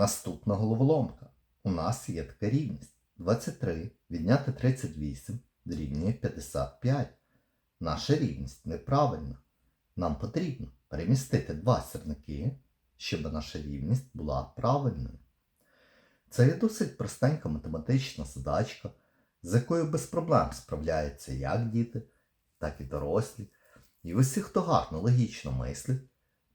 Наступна головоломка. У нас є така рівність. 23 відняти 38 дорівнює 55. Наша рівність неправильна. Нам потрібно перемістити два сірники, щоб наша рівність була правильною. Це є досить простенька математична задачка, з якою без проблем справляються як діти, так і дорослі. І усі, хто гарно логічно мислить,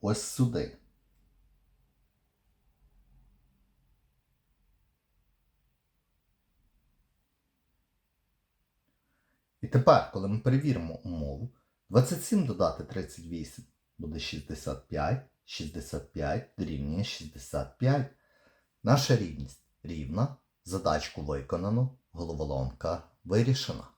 ось сюди. І тепер, коли ми перевіримо умову, 27 додати 38 буде 65, 65 дорівнює 65. Наша рівність рівна, задачку виконано, головоломка вирішена.